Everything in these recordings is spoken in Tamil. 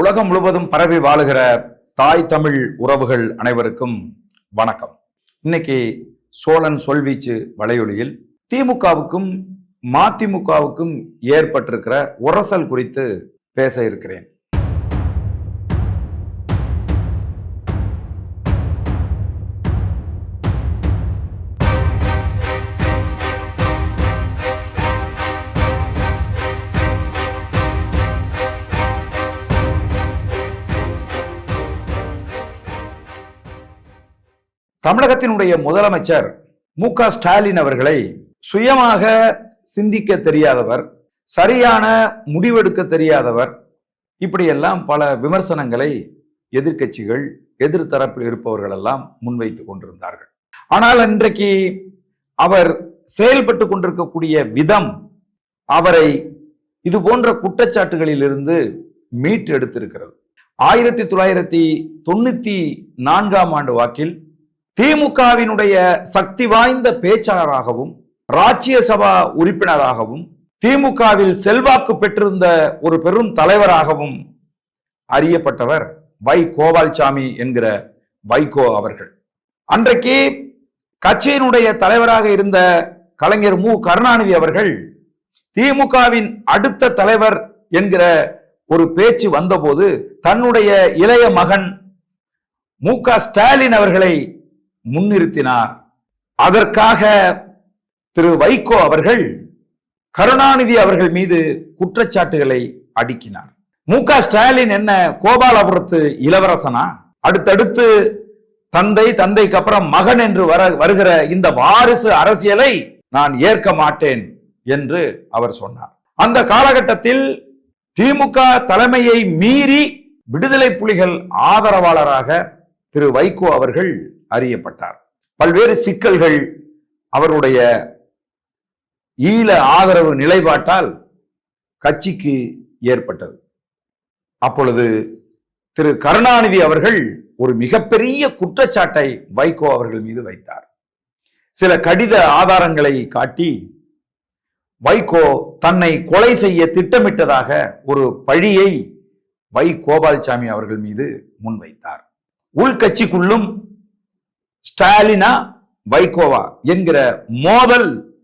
உலகம் முழுவதும் பரவி வாழுகிற தாய் தமிழ் உறவுகள் அனைவருக்கும் வணக்கம். இன்னைக்கு சோழன் சொல்வீச்சு வலையொலியில் திமுகவுக்கும் மதிமுகவுக்கும் ஏற்பட்டிருக்கிற உரசல் குறித்து பேச இருக்கிறேன். தமிழகத்தினுடைய முதலமைச்சர் மு க ஸ்டாலின் அவர்களை சுயமாக சிந்திக்க தெரியாதவர் சரியான முடிவெடுக்க தெரியாதவர் இப்படியெல்லாம் பல விமர்சனங்களை எதிர்க்கட்சிகள் எதிர்த்தரப்பில் இருப்பவர்கள் எல்லாம் முன்வைத்து கொண்டிருந்தார்கள். ஆனால் இன்றைக்கு அவர் செயல்பட்டு கொண்டிருக்கக்கூடிய விதம் அவரை இது போன்ற குற்றச்சாட்டுகளிலிருந்து மீட்டு எடுத்திருக்கிறது ஆயிரத்தி தொள்ளாயிரத்தி தொண்ணூற்றி நான்காம் ஆண்டு வாக்கில் திமுகவினுடைய சக்தி வாய்ந்த பேச்சாளராகவும் ராஜ்யசபா உறுப்பினராகவும் திமுகவில் செல்வாக்கு பெற்றிருந்த ஒரு பெரும் தலைவராகவும் அறியப்பட்டவர் வை கோபால்சாமி என்கிற வைகோ அவர்கள். அன்றைக்கு கட்சியினுடைய தலைவராக இருந்த கலைஞர் மு. கருணாநிதி அவர்கள் திமுகவின் அடுத்த தலைவர் என்கிற ஒரு பேச்சு வந்தபோது தன்னுடைய இளைய மகன் மு. க. ஸ்டாலின் அவர்களை முன்னிறுத்தினார். அதற்காக திரு வைகோ அவர்கள் கருணாநிதி அவர்கள் மீது குற்றச்சாட்டுகளை அடுக்கினார். மு க ஸ்டாலின் என்ன கோபாலபுரத்து இளவரசனா? அடுத்தடுத்து தந்தை தந்தைக்கு அப்புறம் மகன் என்று வர வருகிற இந்த வாரிசு அரசியலை நான் ஏற்க மாட்டேன் என்று அவர் சொன்னார். அந்த காலகட்டத்தில் திமுக தலைமையை மீறி விடுதலை புலிகள் ஆதரவாளராக திரு வைகோ அவர்கள் அறியப்பட்டார். பல்வேறு சிக்கல்கள் அவருடைய ஈழ ஆதரவு நிலைப்பாட்டால் கட்சிக்கு ஏற்பட்டது. அப்பொழுது திரு கருணாநிதி அவர்கள் ஒரு மிகப்பெரிய குற்றச்சாட்டை வைகோ அவர்கள் மீது வைத்தார். சில கடித ஆதாரங்களை காட்டி வைகோ தன்னை கொலை செய்ய திட்டமிட்டதாக ஒரு பழியை வை கோபால்சாமி அவர்கள் மீது முன்வைத்தார். உள்கட்சிக்குள்ளும் ஸ்டாலினா வைகோவா என்கிற மோதல்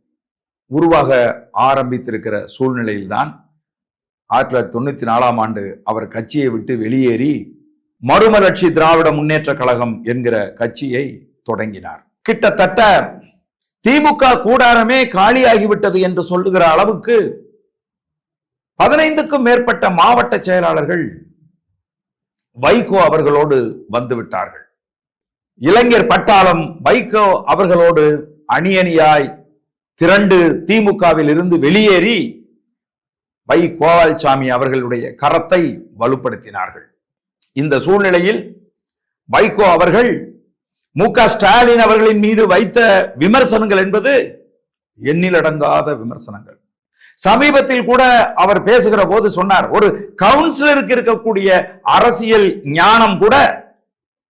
உருவாக ஆரம்பித்திருக்கிற சூழ்நிலையில்தான் ஆயிரத்தி தொள்ளாயிரத்தி தொண்ணூத்தி நாலாம் ஆண்டு அவர் கட்சியை விட்டு வெளியேறி மறுமலர்ச்சி திராவிட முன்னேற்ற கழகம் என்கிற கட்சியை தொடங்கினார். கிட்டத்தட்ட திமுக கூடாரமே காலியாகிவிட்டது என்று சொல்லுகிற அளவுக்கு பதினைந்துக்கும் மேற்பட்ட மாவட்ட செயலாளர்கள் வைகோ அவர்களோடு வந்துவிட்டார்கள். இளைஞர் பட்டாளம் வைகோ அவர்களோடு அணி அணியாய் திரண்டு திமுகவில் இருந்து வெளியேறி வை கோபால்சாமி அவர்களுடைய கரத்தை வலுப்படுத்தினார்கள். இந்த சூழ்நிலையில் வைகோ அவர்கள் மு க ஸ்டாலின் அவர்களின் மீது வைத்த விமர்சனங்கள் என்பது எண்ணிலடங்காத விமர்சனங்கள். சமீபத்தில் கூட அவர் பேசுகிற போது சொன்னார் ஒரு கவுன்சிலருக்கு இருக்கக்கூடிய அரசியல் ஞானம் கூட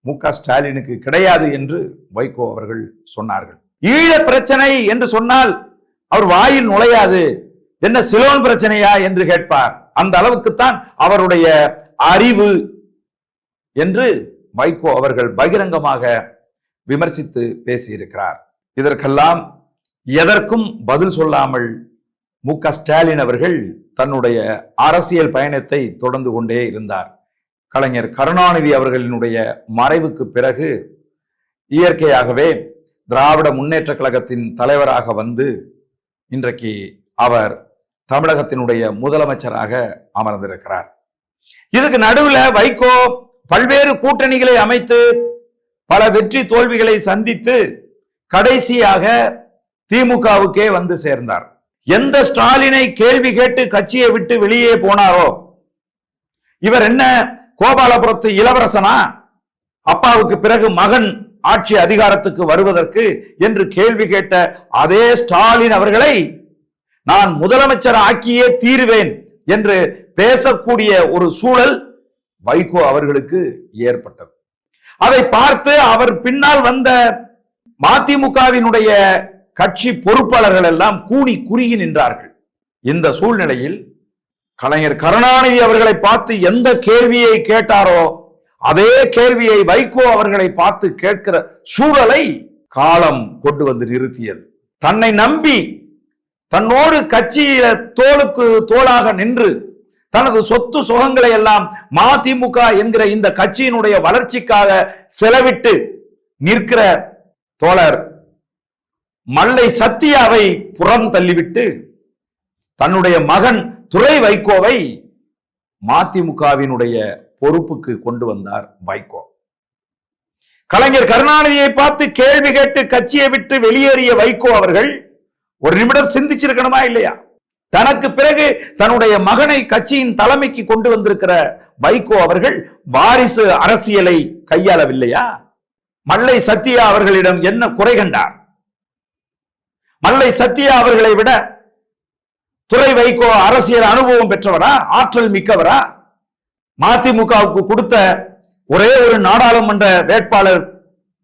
மு க ஸ்டாலினுக்கு கிடையாது என்று வைகோ அவர்கள் சொன்னார்கள். ஈழ பிரச்சனை என்று சொன்னால் அவர் வாயில் நுழையாது என்ன சிலோன் பிரச்சனையா என்று கேட்பார். அந்த அளவுக்குத்தான் அவருடைய அறிவு என்று வைகோ அவர்கள் பகிரங்கமாக விமர்சித்து பேசியிருக்கிறார். இதற்கெல்லாம் எதற்கும் பதில் சொல்லாமல் மு க ஸ்டாலின் அவர்கள் தன்னுடைய அரசியல் பயணத்தை தொடர்ந்து கொண்டே இருந்தார். கலைஞர் கருணாநிதி அவர்களினுடைய மறைவுக்கு பிறகு இயற்கையாகவே திராவிட முன்னேற்ற கழகத்தின் தலைவராக வந்து இன்றைக்கு அவர் தமிழகத்தினுடைய முதலமைச்சராக அமர்ந்திருக்கிறார். இதுக்கு நடுவில் வைகோ பல்வேறு கூட்டணிகளை அமைத்து பல வெற்றி தோல்விகளை சந்தித்து கடைசியாக திமுகவுக்கே வந்து சேர்ந்தார். எந்த ஸ்டாலினை கேள்வி கேட்டு கட்சியை விட்டு வெளியே போனாரோ? இவர் என்ன கோபாலபுரத்து இளவரசனா? அப்பாவுக்கு பிறகு மகன் ஆட்சி அதிகாரத்துக்கு வருவதற்கு என்று கேள்வி கேட்ட அதே ஸ்டாலின் அவர்களை நான் முதலமைச்சர் ஆக்கியே தீருவேன் என்று பேசக்கூடிய ஒரு சூழல் வைகோ அவர்களுக்கு ஏற்பட்டது. அதை பார்த்து அவர் பின்னால் வந்த மதிமுகவினுடைய கட்சி பொறுப்பாளர்கள் எல்லாம் கூணி குறுகி நின்றார்கள். இந்த சூழ்நிலையில் கலைஞர் கருணாநிதி அவர்களை பார்த்து எந்த கேள்வியை கேட்டாரோ அதே கேள்வியை வைகோ அவர்களை பார்த்து கேட்கிற சூழலை காலம் கொண்டு வந்து நிறுத்தியது. தன்னை நம்பி தன்னோடு கட்சியில தோளுக்கு தோளாக நின்று தனது சொத்து சுகங்களை எல்லாம் மதிமுக என்கிற இந்த கட்சியினுடைய வளர்ச்சிக்காக செலவிட்டு நிற்கிற தோழர் மல்லை சத்தியாவை புறம் தள்ளிவிட்டு தன்னுடைய மகன் துறை வைகோவை மதிமுகவினுடைய பொறுப்புக்கு கொண்டு வந்தார் வைகோ. கலைஞர் கருணாநிதியை பார்த்து கேள்வி கேட்டு கட்சியை விட்டு வெளியேறிய வைகோ அவர்கள் ஒரு நிமிடம் சிந்திச்சிருக்கணுமா இல்லையா? தனக்கு பிறகு தன்னுடைய மகனை கட்சியின் தலைமைக்கு கொண்டு வந்திருக்கிற வைகோ அவர்கள் வாரிசு அரசியலை கையாளவில்லையா? மல்லை சத்யா அவர்களிடம் என்ன குறை கண்டார்? மல்லை சத்யா அவர்களை விட துறை வைகோ அரசியல் அனுபவம் பெற்றவரா? ஆற்றல் மிக்கவரா? மதிமுகவுக்கு கொடுத்த ஒரே ஒரு நாடாளுமன்ற வேட்பாளர்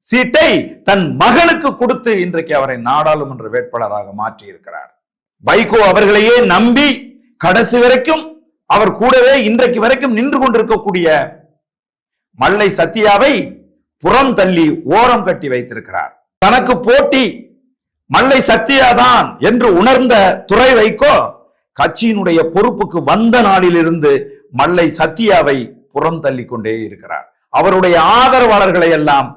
சீட்டை தன் மகனுக்கு கொடுத்து இன்றைக்கு அவரை நாடாளுமன்ற வேட்பாளராக மாற்றி இருக்கிறார் வைகோ அவர்களையே நம்பி கடைசி வரைக்கும் அவர் கூடவே இன்றைக்கு வரைக்கும் நின்று கொண்டிருக்கக்கூடிய மல்லை சத்யாவை புறம் தள்ளி ஓரம் கட்டி வைத்திருக்கிறார். தனக்கு போட்டி மல்லை சத்தியாதான் என்று உணர்ந்த துறை வைகோ கட்சியினுடைய பொறுப்புக்கு வந்த நாளிலிருந்து மல்லை சத்யாவை புறம் தள்ளி கொண்டே இருக்கிறார். அவருடைய ஆதரவாளர்களை எல்லாம்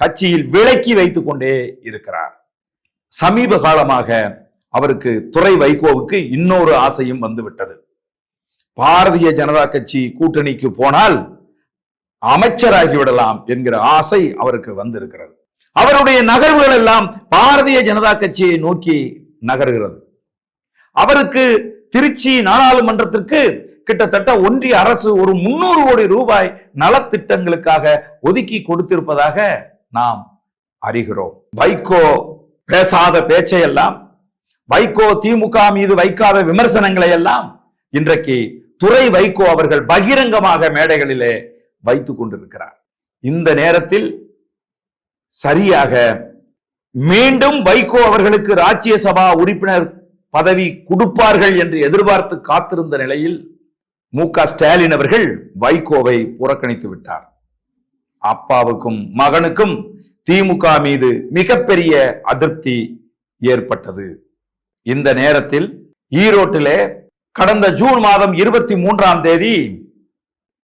கட்சியில் விலக்கி வைத்துக் கொண்டே இருக்கிறார். சமீப காலமாக அவருக்கு துறை வைகோவுக்கு இன்னொரு ஆசையும் வந்துவிட்டது. பாரதிய ஜனதா கட்சி கூட்டணிக்கு போனால் அமைச்சராகி விடலாம் என்கிற ஆசை அவருக்கு வந்திருக்கிறது. அவருடைய நகர்வுகள் எல்லாம் பாரதிய ஜனதா கட்சியை நோக்கி நகர்கிறது. அவருக்கு திருச்சி நாடாளுமன்றத்திற்கு கிட்டத்தட்ட ஒன்றிய அரசு ஒரு முன்னூறு கோடி ரூபாய் நலத்திட்டங்களுக்காக ஒதுக்கி கொடுத்திருப்பதாக நாம் அறிகிறோம். வைகோ பேசாத பேச்சையெல்லாம் வைகோ திமுக மீது வைக்காத விமர்சனங்களை எல்லாம் இன்றைக்கு துறை வைகோ அவர்கள் பகிரங்கமாக மேடைகளிலே வைத்துக் கொண்டிருக்கிறார். இந்த நேரத்தில் சரியாக மீண்டும் வைகோ அவர்களுக்கு ராஜ்யசபா உறுப்பினர் பதவி கொடுப்பார்கள் என்று எதிர்பார்த்து காத்திருந்த நிலையில் மு க ஸ்டாலின் அவர்கள் வைகோவை புறக்கணித்து விட்டார். அப்பாவுக்கும் மகனுக்கும் திமுக மீது மிகப்பெரிய அதிருப்தி ஏற்பட்டது. இந்த நேரத்தில் ஈரோட்டிலே கடந்த ஜூன் மாதம் இருபத்தி மூன்றாம் தேதி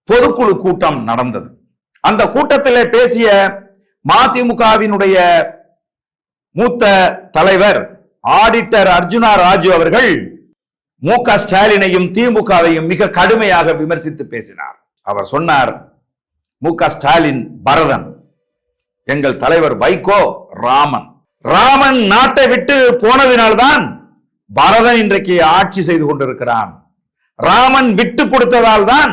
பொதுக்குழு கூட்டம் நடந்தது. அந்த கூட்டத்திலே பேசிய மதிமுகவினுடைய மூத்த தலைவர் ஆடிட்டர் அர்ஜுனா ராஜு அவர்கள் மு க ஸ்டாலினையும் திமுகவையும் மிக கடுமையாக விமர்சித்து பேசினார். அவர் சொன்னார் மு க ஸ்டாலின் பரதன் எங்கள் தலைவர் வைகோ ராமன். ராமன் நாட்டை விட்டு போனதினால்தான் பரதன் இன்றைக்கு ஆட்சி செய்து கொண்டிருக்கிறான். ராமன் விட்டு கொடுத்ததால் தான்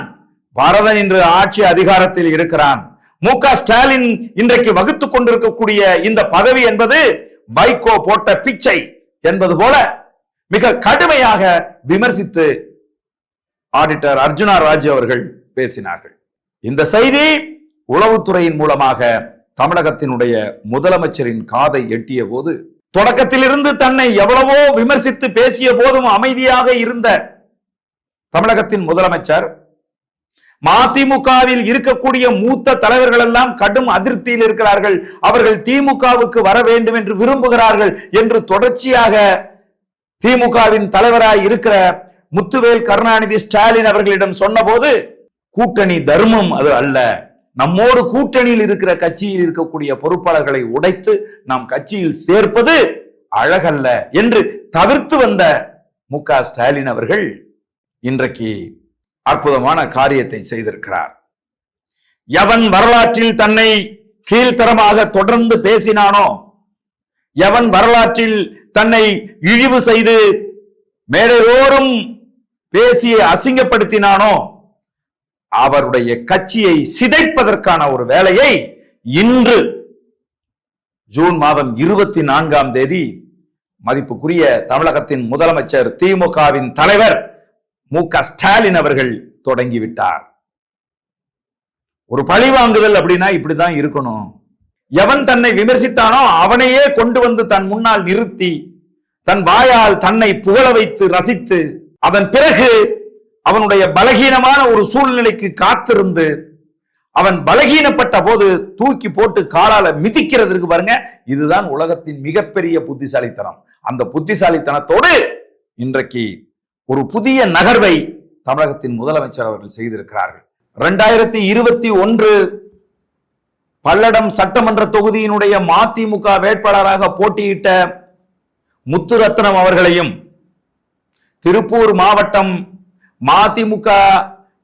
பரதன் இன்று ஆட்சி அதிகாரத்தில் இருக்கிறான். மு ஸ்டாலின் இன்றைக்கு வகுத்து கொண்டிருக்கக்கூடிய இந்த பதவி என்பது வைகோ போட்ட பிச்சை என்பது போல மிக கடுமையாக விமர்சித்து ஆடிட்டர் அர்ஜுனா ராஜு அவர்கள் பேசினார்கள். இந்த செய்தி உளவுத்துறையின் மூலமாக தமிழகத்தினுடைய முதலமைச்சரின் காதை எட்டிய போது தொடக்கத்திலிருந்து தன்னை எவ்வளவோ விமர்சித்து பேசிய போதும் அமைதியாக இருந்த தமிழகத்தின் முதலமைச்சர் மதிமுகவில் இருக்கக்கூடிய மூத்த தலைவர்கள் எல்லாம் கடும் அதிருப்தியில் இருக்கிறார்கள். அவர்கள் திமுகவுக்கு வர வேண்டும் என்று விரும்புகிறார்கள் என்று தொடர்ச்சியாக திமுகவின் தலைவராய் இருக்கிற முத்துவேல் கருணாநிதி ஸ்டாலின் அவர்களிடம் சொன்னபோது கூட்டணி தர்மம் அது அல்ல. நம்மோடு கூட்டணியில் இருக்கிற கட்சியில் இருக்கக்கூடிய பொறுப்பாளர்களை உடைத்து நாம் கட்சியில் சேர்ப்பது அழகல்ல என்று தவிர்த்து வந்த மு ஸ்டாலின் அவர்கள் இன்றைக்கு அற்புதமான காரியத்தை செய்திருக்கிறார். எவன் வரலாற்றில் தன்னை கீழ்த்தரமாக தொடர்ந்து பேசினானோ எவன் வரலாற்றில் தன்னை இழிவு செய்து மேடையோறும் பேசி அசிங்கப்படுத்தினானோ அவருடைய கட்சியை சிதைப்பதற்கான ஒரு வேலையை இன்று ஜூன் மாதம் இருபத்தி நான்காம் தேதி மதிப்புக்குரிய தமிழகத்தின் முதலமைச்சர் திமுகவின் தலைவர் மு க. ஸ்டாலின் அவர்கள் தொடங்கிவிட்டார். ஒரு பழி வாங்குதல் அப்படின்னா இப்படிதான் இருக்கணும். எவன் தன்னை விமர்சித்தானோ அவனையே கொண்டு வந்து தன் முன்னால் நிறுத்தி தன் வாயால் தன்னை புகழ வைத்து ரசித்து அதன் பிறகு அவனுடைய பலகீனமான ஒரு சூழ்நிலைக்கு காத்திருந்து அவன் பலகீனப்பட்ட போது தூக்கி போட்டு காலால மிதிக்கிறதுக்கு பாருங்க இதுதான் உலகத்தின் மிகப்பெரிய புத்திசாலித்தனம். அந்த புத்திசாலித்தனத்தோடு இன்றைக்கு ஒரு புதிய நகர்வை தமிழகத்தின் முதலமைச்சர் அவர்கள் செய்திருக்கிறார்கள். ரெண்டாயிரத்தி இருபத்தி ஒன்று பல்லடம் சட்டமன்ற தொகுதியினுடைய மதிமுக வேட்பாளராக போட்டியிட்ட முத்துரத்னம் அவர்களையும் திருப்பூர் மாவட்டம் மதிமுக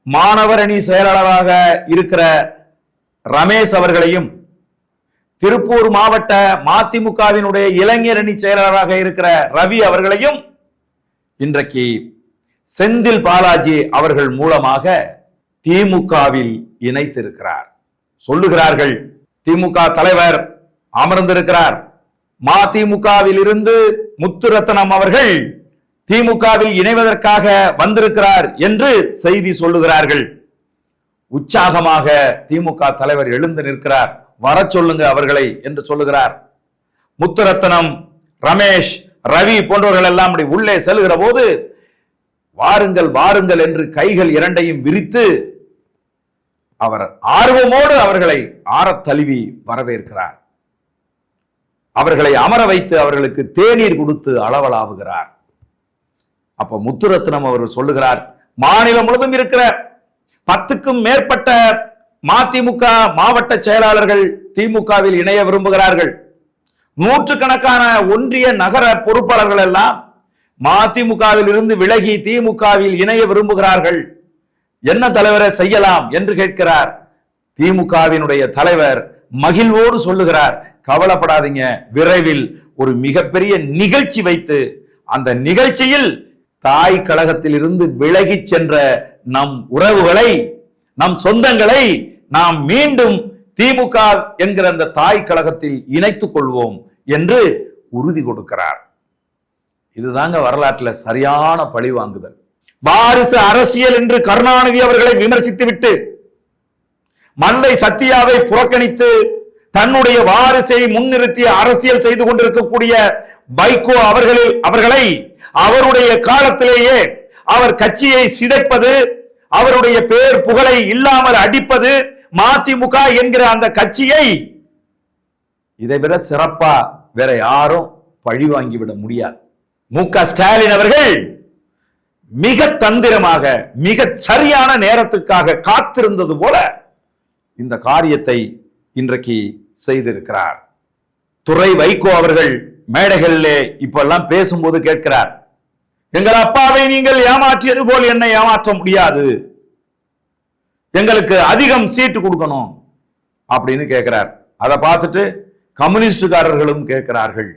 மாணவர் அணி செயலாளராக இருக்கிற ரமேஷ் அவர்களையும் திருப்பூர் மாவட்ட மதிமுகவினுடைய இளைஞர் அணி செயலாளராக இருக்கிற ரவி அவர்களையும் இன்றைக்கு செந்தில் பாலாஜி அவர்கள் மூலமாக திமுகவில் இணைத்திருக்கிறார். சொல்லுகிறார்கள் திமுக தலைவர் அமர்ந்திருக்கிறார். மதிமுகவில் இருந்து முத்துரத்னம் அவர்கள் திமுகவில் இணைவதற்காக வந்திருக்கிறார் என்று செய்தி சொல்லுகிறார்கள். உற்சாகமாக திமுக தலைவர் எழுந்து நிற்கிறார். வர சொல்லுங்க அவர்களை என்று சொல்லுகிறார். முத்துரத்னம் ரமேஷ் ரவி போன்றவர்கள் எல்லாம் அப்படி உள்ளே செல்கிற போது வாருங்கள் வாருங்கள் என்று கைகள் இரண்டையும் விரித்து அவர் ஆர்வமோடு அவர்களை ஆறத் தழுவி வரவேற்கிறார். அவர்களை அமர வைத்து அவர்களுக்கு தேநீர் கொடுத்து அளவலாவுகிறார். அப்ப முத்துரத்னம் அவர் சொல்லுகிறார் மாநிலம் முழுவதும் இருக்கிற பத்துக்கும் மேற்பட்ட மதிமுக மாவட்ட செயலாளர்கள் திமுகவில் இணைய விரும்புகிறார்கள். நூற்றுக்கணக்கான ஒன்றிய நகர பொறுப்பாளர்கள் எல்லாம் மதிமுகவில் இருந்து விலகி திமுகவில் இணைய விரும்புகிறார்கள். என்ன தலைவரை செய்யலாம் என்று கேட்கிறார். திமுகவினுடைய தலைவர் மகிழ்வோடு சொல்லுகிறார். கவலைப்படாதீங்க விரைவில் ஒரு மிகப்பெரிய நிகழ்ச்சி வைத்து அந்த நிகழ்ச்சியில் தாய் கழகத்தில் இருந்து விலகி சென்ற நம் உறவுகளை நம் சொந்தங்களை நாம் மீண்டும் திமுக என்கிற அந்த தாய் கழகத்தில் இணைத்துக் கொள்வோம் என்று உறுதி கொடுக்கிறார். இதுதாங்க வரலாற்றில் சரியான பழி வாங்குதல். வாரிசு அரசியல் என்று கருணாநிதி அவர்களை விமர்சித்துவிட்டு மந்தை சத்தியாவை புறக்கணித்து தன்னுடைய வாரிசை முன்னிறுத்தி அரசியல் செய்து கொண்டிருக்கக்கூடிய பைகோ அவர்களில் அவர்களை அவருடைய காலத்திலேயே அவர் கட்சியை சிதைப்பது அவருடைய பேர் புகழை இல்லாமல் அடிப்பது மதிமுக என்கிற அந்த கட்சியை இதை விட சிறப்பா வேற யாரும் பழி வாங்கிவிட முடியாது. மு க ஸ்டாலின் அவர்கள் மிக தந்திரமாக மிக சரியான நேரத்துக்காக காத்திருந்தது போல இந்த காரியத்தை இன்றைக்கு செய்திருக்கிறார். துறை வைகோ அவர்கள் மேடைகளிலே இப்பெல்லாம் பேசும்போது கேட்கிறார் எங்கள் அப்பாவை நீங்கள் ஏமாற்றியது போல் என்னை ஏமாற்ற முடியாது. எங்களுக்கு அதிகம் சீட்டு கொடுக்கணும் அப்படின்னு கேட்கிறார் அதை பார்த்துட்டு கம்யூனிஸ்டுக்காரர்களும் கேட்கிறார்கள்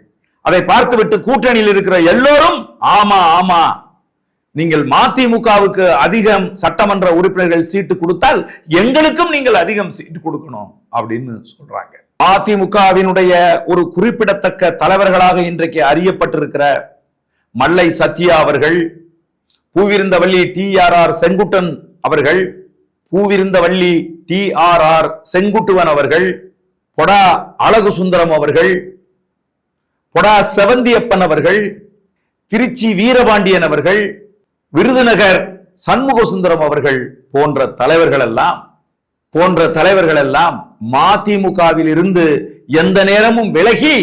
அதை பார்த்துவிட்டு கூட்டணியில் இருக்கிற எல்லோரும் ஆமா ஆமா நீங்கள் மதிமுகவுக்கு அதிகம் சட்டமன்ற உறுப்பினர்கள் சீட்டு கொடுத்தால் எங்களுக்கும் நீங்கள் அதிகம் சீட்டு கொடுக்கணும் அப்படின்னு சொல்றாங்க. அதிமுகவினுடைய ஒரு குறிப்பிடத்தக்க தலைவர்களாக இன்றைக்கு அறியப்பட்டிருக்கிற மல்லை சத்யா அவர்கள் Poovirunthavalli T R R Senguttan அவர்கள் Poovirunthavalli T R R Senguttuvan அவர்கள் பொடா அழகு சுந்தரம் அவர்கள் பொடா செவந்தியப்பன் அவர்கள் திருச்சி வீரபாண்டியன் அவர்கள் விருதுநகர் சண்முக சுந்தரம் அவர்கள் போன்ற தலைவர்கள் எல்லாம் போன்ற தலைவர்கள் எல்லாம் மதிமுகவில் இருந்து எந்த நேரமும் விலகி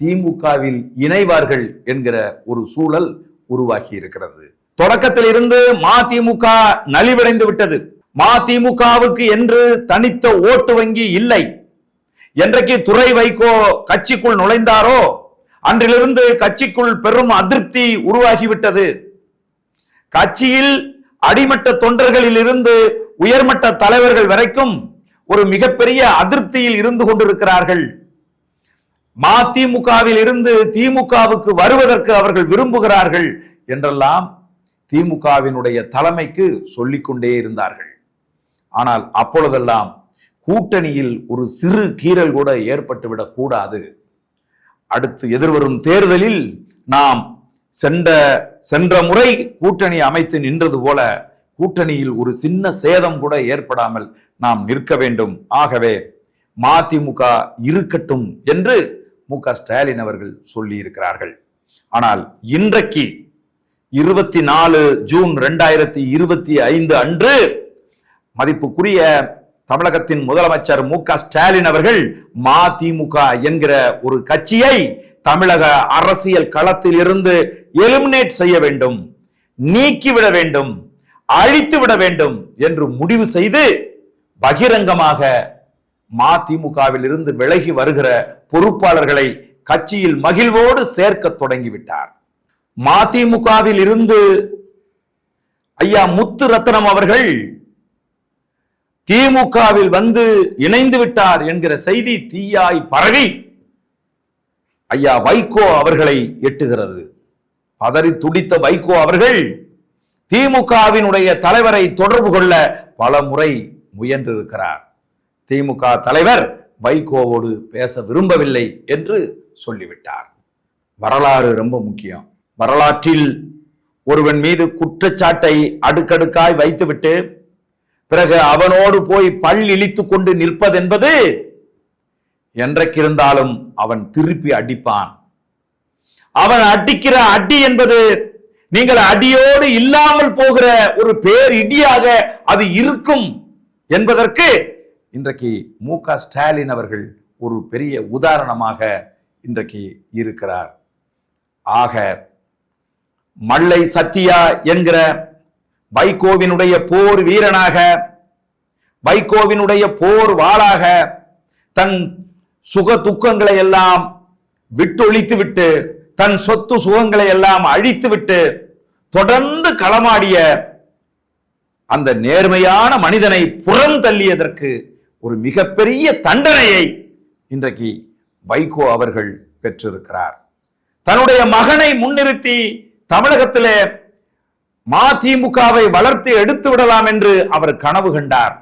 திமுகவில் இணைவார்கள் என்கிற ஒரு சூழல் உருவாகி இருக்கிறது தொடக்கத்தில் இருந்து மதிமுக நலிவடைந்து விட்டது. மதிமுகவுக்கு என்று தனித்த ஓட்டு வங்கி இல்லை. என்றைக்கு துறை வைகோ கட்சிக்குள் நுழைந்தாரோ அன்றிலிருந்து கட்சிக்குள் பெரும் அதிருப்தி உருவாகிவிட்டது. கட்சியில் அடிமட்ட தொண்டர்களில் இருந்து உயர்மட்ட தலைவர்கள் வரைக்கும் ஒரு மிகப்பெரிய அதிருப்தியில் இருந்து கொண்டிருக்கிறார்கள். மதிமுகவில் இருந்து திமுகவுக்கு வருவதற்கு அவர்கள் விரும்புகிறார்கள் என்றெல்லாம் திமுகவினுடைய தலைமைக்கு சொல்லிக்கொண்டே இருந்தார்கள். ஆனால் அப்பொழுதெல்லாம் கூட்டணியில் ஒரு சிறு கீறல் கூட ஏற்பட்டுவிடக் கூடாது. அடுத்து எதிர்வரும் தேர்தலில் நாம் சென்ற சென்ற முறை கூட்டணி அமைத்து நின்றது போல கூட்டணியில் ஒரு சின்ன சேதம் கூட ஏற்படாமல் நாம் நிற்க வேண்டும். ஆகவே மதிமுக இருக்கட்டும் என்று மு க ஸ்டாலின் அவர்கள் சொல்லியிருக்கிறார்கள். ஆனால் இன்றைக்கு இருபத்தி நாலு ஜூன் ரெண்டாயிரத்தி இருபத்தி ஐந்து அன்று மதிப்புக்குரிய தமிழகத்தின் முதலமைச்சர் மு க ஸ்டாலின் அவர்கள் மதிமுக என்கிற ஒரு கட்சியை தமிழக அரசியல் களத்தில் இருந்து எலிமினேட் செய்ய வேண்டும் நீக்கிவிட வேண்டும் அழித்து விட வேண்டும் என்று முடிவு செய்து பகிரங்கமாக மதிமுகவில் இருந்து விலகி வருகிற பொறுப்பாளர்களை கட்சியில் மகிழ்வோடு சேர்க்க தொடங்கிவிட்டார். மதிமுகவில் இருந்து ஐயா முத்து ரத்னம் அவர்கள் திமுகவில் வந்து இணைந்து விட்டார் என்கிற செய்தி தீயாய் பரவி ஐயா வைகோ அவர்களை எட்டுகிறது. பதறி துடித்த வைகோ அவர்கள் திமுகவினுடைய தலைவரை தொடர்பு கொள்ள பல முறை முயன்றிருக்கிறார். திமுக தலைவர் வைகோவோடு பேச விரும்பவில்லை என்று சொல்லிவிட்டார். வரலாறு ரொம்ப முக்கியம். வரலாற்றில் ஒருவன் மீது குற்றச்சாட்டை அடுக்கடுக்காய் வைத்துவிட்டு பிறகு அவனோடு போய் பல் இழித்து கொண்டு நிற்பதென்பது என்றைக்கிருந்தாலும் அவன் திருப்பி அடிப்பான். அவன் அடிக்கிற அடி என்பது நீங்கள் அடியோடு இல்லாமல் போகிற ஒரு பேர் இடியாக அது இருக்கும் என்பதற்கு இன்றைக்கு மு க ஸ்டாலின் அவர்கள் ஒரு பெரிய உதாரணமாக இன்றைக்கு இருக்கிறார். ஆக மல்லை சத்தியா என்கிற வைகோவினுடைய போர் வீரனாக வைகோவினுடைய போர் வாளாக தன் சுக துக்கங்களை எல்லாம் விட்டொழித்து விட்டு தன் சொத்து சுகங்களை எல்லாம் அழித்து விட்டு தொடர்ந்து களமாடிய அந்த நேர்மையான மனிதனை புறம் தள்ளியதற்கு ஒரு மிகப்பெரிய தண்டனையை இன்றைக்கு வைகோ அவர்கள் பெற்றிருக்கிறார். தன்னுடைய மகனை முன்னிறுத்தி தமிழகத்திலே மதிமுகவை வளர்த்து எடுத்து விடலாம் என்று அவர் கனவு கண்டார்.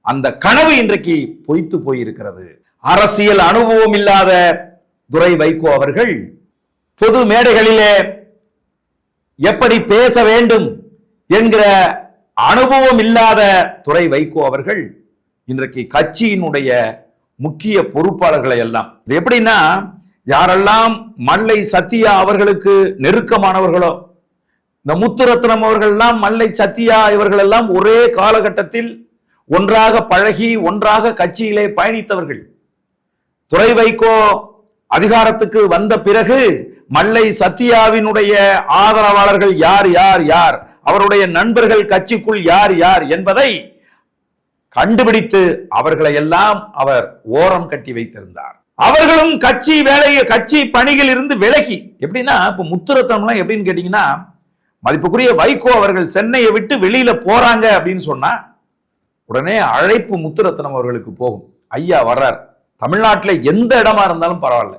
அந்த கனவு இன்றைக்கு பொய்த்து போயிருக்கிறது. அரசியல் அனுபவம் இல்லாத துரை வைகோ அவர்கள் பொது மேடைகளிலே எப்படி பேச வேண்டும் என்கிற அனுபவம் இல்லாத துறை வைகோ அவர்கள் இன்றைக்கு கட்சியினுடைய முக்கிய பொறுப்பாளர்களை எல்லாம். இது எப்படின்னா யாரெல்லாம் மல்லை சத்யா அவர்களுக்கு நெருக்கமானவர்களோ இந்த முத்துரத்னம் அவர்கள்லாம் மல்லை சத்யா இவர்கள் எல்லாம் ஒரே காலகட்டத்தில் ஒன்றாக பழகி ஒன்றாக கட்சியிலே பயணித்தவர்கள். துறை வைகோ அதிகாரத்துக்கு வந்த பிறகு மல்லை சத்யாவினுடைய ஆதரவாளர்கள் யார் யார் யார்? அவருடைய நண்பர்கள் கட்சிக்குள் யார் யார்? என்பதை கண்டுபிடித்து அவர்களை எல்லாம் அவர் ஓரம் கட்டி வைத்திருந்தார். அவர்களும் கட்சி வேலையை கட்சி பணியில் இருந்து விலகி. எப்படின்னா இப்ப முத்துரத்தம்லாம் எப்படின்னு கேட்டீங்கன்னா மதிப்புக்குரிய வைகோ அவர்கள் சென்னையை விட்டு வெளியில போறாங்க அப்படின்னு சொன்னா உடனே அழைப்பு முத்துரத்னம் அவர்களுக்கு போகும். ஐயா வர்றார். தமிழ்நாட்டில் எந்த இடமா இருந்தாலும் பரவாயில்ல.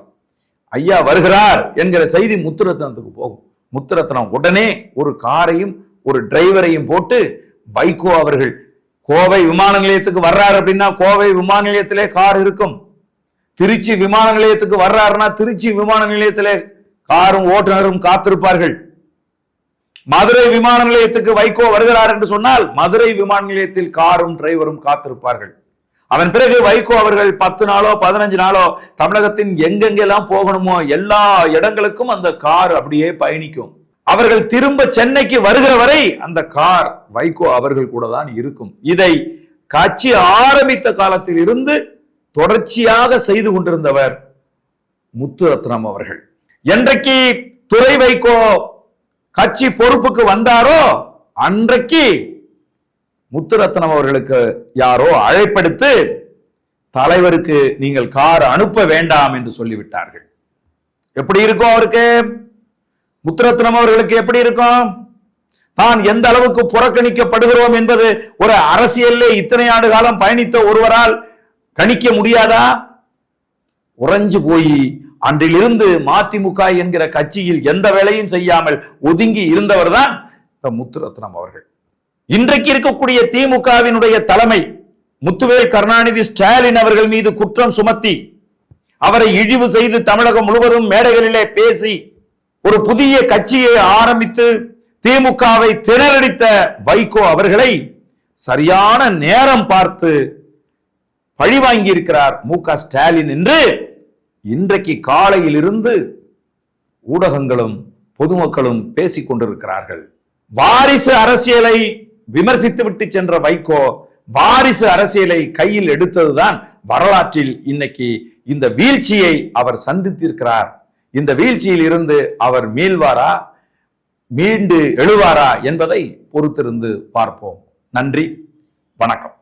ஐயா வருகிறார் என்கிற செய்தி முத்துரத்னத்துக்கு போகும். முத்துரத்னம் உடனே ஒரு காரையும் ஒரு டிரைவரையும் போட்டு வைகோ அவர்கள் கோவை விமான நிலையத்துக்கு வர்றாரு அப்படின்னா கோவை விமான நிலையத்திலே கார் இருக்கும். திருச்சி விமான நிலையத்துக்கு வர்றாருன்னா திருச்சி விமான நிலையத்திலே காரும் ஓட்டுநரும் காத்திருப்பார்கள். மதுரை விமான நிலையத்துக்கு வைகோ வருகிறார் என்று சொன்னால் மதுரை விமான நிலையத்தில் காரும் டிரைவரும் காத்திருப்பார்கள். அதன் பிறகு வைகோ அவர்கள் பத்து நாளோ பதினஞ்சு நாளோ தமிழகத்தின் எங்கெங்கெல்லாம் போகணுமோ எல்லா இடங்களுக்கும் அந்த கார் அப்படியே பயணிக்கும். அவர்கள் திரும்ப சென்னைக்கு வருகிற வரை அந்த கார் வைகோ அவர்கள் கூட தான் இருக்கும். இதை கட்சி ஆரம்பித்த காலத்தில் இருந்து தொடர்ச்சியாக செய்து கொண்டிருந்தவர் முத்துரத்னம் அவர்கள். என்றைக்கு துறை வைகோ கட்சி பொறுப்புக்கு வந்தாரோ அன்றைக்கு முத்துரத்னம் அவர்களுக்கு யாரோ அழைப்படுத்து தலைவருக்கு நீங்கள் கார் அனுப்ப வேண்டாம் என்று சொல்லிவிட்டார்கள். எப்படி இருக்கும் அவருக்கு? முத்துரத்னம் அவர்களுக்கு எப்படி இருக்கும்? தான் எந்த அளவுக்கு புறக்கணிக்கப்படுகிறோம் என்பது ஒரு அரசியலிலே இத்தனை ஆண்டு காலம் பயணித்த ஒருவரால் கணிக்க முடியாதா? உறைஞ்சு போய் அன்றிலிருந்து மதிமுக என்கிற கட்சியில் எந்த வேலையும் செய்யாமல் ஒதுங்கி இருந்தவர் தான் முத்துரத்னம் அவர்கள். இன்றைக்கு இருக்கக்கூடிய திமுகவினுடைய தலைமை முத்துவேல் கருணாநிதி ஸ்டாலின் அவர்கள் மீது குற்றம் சுமத்தி அவரை இழிவு செய்து தமிழகம் முழுவதும் மேடைகளிலே பேசி ஒரு புதிய கட்சியை ஆரம்பித்து திமுகவை திணறடித்த வைகோ அவர்களை சரியான நேரம் பார்த்து பழிவாங்கி இருக்கிறார் மு க ஸ்டாலின் என்று இன்றைக்கு காலையிலிருந்து ஊடகங்களும் பொதுமக்களும் பேசிக் கொண்டிருக்கிறார்கள். வாரிசு அரசியலை விமர்சித்து விட்டு சென்ற வைகோ வாரிசு அரசியலை கையில் எடுத்ததுதான் வரலாற்றில் இன்னைக்கு இந்த வீழ்ச்சியை அவர் சந்தித்திருக்கிறார். இந்த வீழ்ச்சியில் இருந்து அவர் மீள்வாரா மீண்டு எழுவாரா என்பதை பொறுத்திருந்து பார்ப்போம். நன்றி வணக்கம்.